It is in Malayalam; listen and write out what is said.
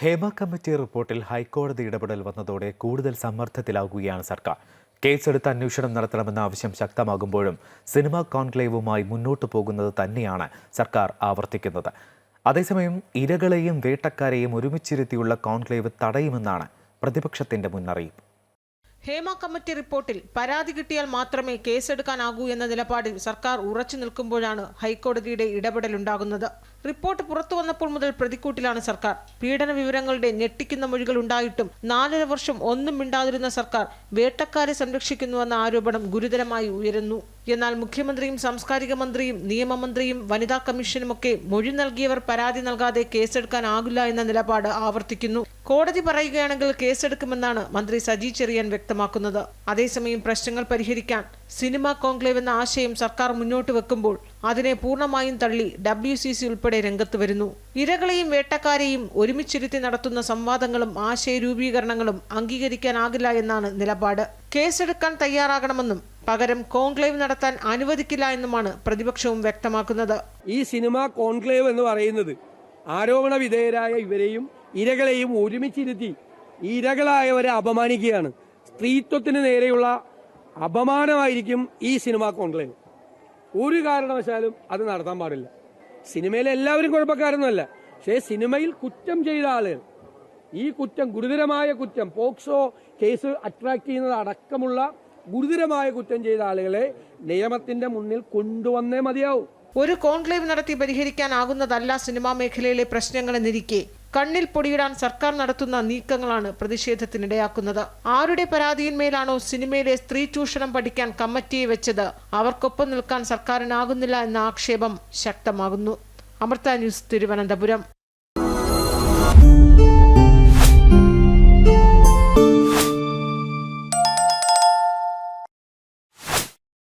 ഹേമ കമ്മിറ്റി റിപ്പോർട്ടിൽ ഹൈക്കോടതി ഇടപെടൽ വന്നതോടെ കൂടുതൽ സമ്മർദ്ദത്തിലാകുകയാണ് സർക്കാർ. കേസെടുത്ത് അന്വേഷണം നടത്തണമെന്ന ആവശ്യം ശക്തമാകുമ്പോഴും സിനിമാ കോൺക്ലേവുമായി മുന്നോട്ടു പോകുന്നത് തന്നെയാണ് സർക്കാർ ആവർത്തിക്കുന്നത്. അതേസമയം ഇരകളെയും വേട്ടക്കാരെയും ഒരുമിച്ചിരുത്തിയുള്ള കോൺക്ലേവ് തടയുമെന്നാണ് പ്രതിപക്ഷത്തിന്റെ മുന്നറിയിപ്പ്. ഹേമ കമ്മിറ്റി റിപ്പോർട്ടിൽ പരാതി കിട്ടിയാൽ മാത്രമേ കേസെടുക്കാനാകൂ എന്ന നിലപാടിൽ സർക്കാർ ഉറച്ചു നിൽക്കുമ്പോഴാണ് ഹൈക്കോടതിയുടെ ഇടപെടലുണ്ടാകുന്നത്. റിപ്പോർട്ട് പുറത്തു വന്നപ്പോൾ മുതൽ പ്രതിക്കൂട്ടിലാണ് സർക്കാർ. പീഡന വിവരങ്ങളുടെ ഞെട്ടിക്കുന്ന മൊഴികൾ ഉണ്ടായിട്ടും നാലര വർഷം ഒന്നും മിണ്ടാതിരുന്ന സർക്കാർ വേട്ടക്കാരെ സംരക്ഷിക്കുന്നുവെന്ന ആരോപണം ഗുരുതരമായി ഉയരുന്നു. എന്നാൽ മുഖ്യമന്ത്രിയും സാംസ്കാരിക മന്ത്രിയും നിയമമന്ത്രിയും വനിതാ കമ്മീഷനുമൊക്കെ മൊഴി നൽകിയവർ പരാതി നൽകാതെ കേസെടുക്കാനാകില്ല എന്ന നിലപാട് ആവർത്തിക്കുന്നു. കോടതി പറയുകയാണെങ്കിൽ കേസെടുക്കുമെന്നാണ് മന്ത്രി സജി ചെറിയാൻ വ്യക്തമാക്കുന്നത്. അതേസമയം പ്രശ്നങ്ങൾ പരിഹരിക്കാൻ സിനിമ കോൺക്ലേവ് എന്ന ആശയം സർക്കാർ മുന്നോട്ട് വെക്കുമ്പോൾ അതിനെ പൂർണമായും തള്ളി ഡബ്ല്യു സി സി ഉൾപ്പെടെ രംഗത്ത് വരുന്നു. ഇരകളെയും വേട്ടക്കാരെയും ഒരുമിച്ചിരുത്തി നടത്തുന്ന സംവാദങ്ങളും ആശയ രൂപീകരണങ്ങളും അംഗീകരിക്കാനാകില്ല എന്നാണ് നിലപാട്. കേസെടുക്കാൻ തയ്യാറാകണമെന്നും പകരം കോൺക്ലേവ് നടത്താൻ അനുവദിക്കില്ല എന്നുമാണ് പ്രതിപക്ഷവും വ്യക്തമാക്കുന്നത്. ഈ സിനിമ കോൺക്ലേവ് എന്ന് പറയുന്നത് ആരോപണ വിധേയരായ ഇവരെയും ഇരകളെയും ഒരുമിച്ചിരുത്തി ഇരകളായവരെ അപമാനിക്കുകയാണ്. സ്ത്രീത്വത്തിന് നേരെയുള്ള അപമാനമായിരിക്കും ഈ സിനിമ കോൺക്ലേവ്. ഒരു കാരണവശാലും അത് നടത്താൻ പാടില്ല. സിനിമയിലെ എല്ലാവരും കുഴപ്പക്കാരൊന്നുമല്ല. പക്ഷേ സിനിമയിൽ കുറ്റം ചെയ്ത ആളുകൾ ഈ കുറ്റം ഗുരുതരമായ കുറ്റം പോക്സോ കേസ് അട്രാക്ട് ചെയ്യുന്നത് അടക്കമുള്ള ഗുരുതരമായ കുറ്റം ചെയ്ത ആളുകളെ നിയമത്തിന്റെ മുന്നിൽ കൊണ്ടുവന്നേ മതിയാവും. ഒരു കോൺക്ലേവ് നടത്തി പരിഹരിക്കാനാകുന്നതല്ല സിനിമാ മേഖലയിലെ പ്രശ്നങ്ങളെന്നിരിക്കെ കണ്ണിൽ പൊടിയിടാൻ സർക്കാർ നടത്തുന്ന നീക്കങ്ങളാണ് പ്രതിഷേധത്തിനിടയാക്കുന്നത്. ആരുടെ പരാതിയിന്മേലാണോ സിനിമയിലെ സ്ത്രീ ചൂഷണം പഠിക്കാൻ കമ്മിറ്റിയെ വെച്ചത്? അവർക്കൊപ്പം നിൽക്കാൻ സർക്കാരിനാകുന്നില്ല എന്ന ആക്ഷേപം ശക്തമാകുന്നു. അമൃത ന്യൂസ് തിരുവനന്തപുരം.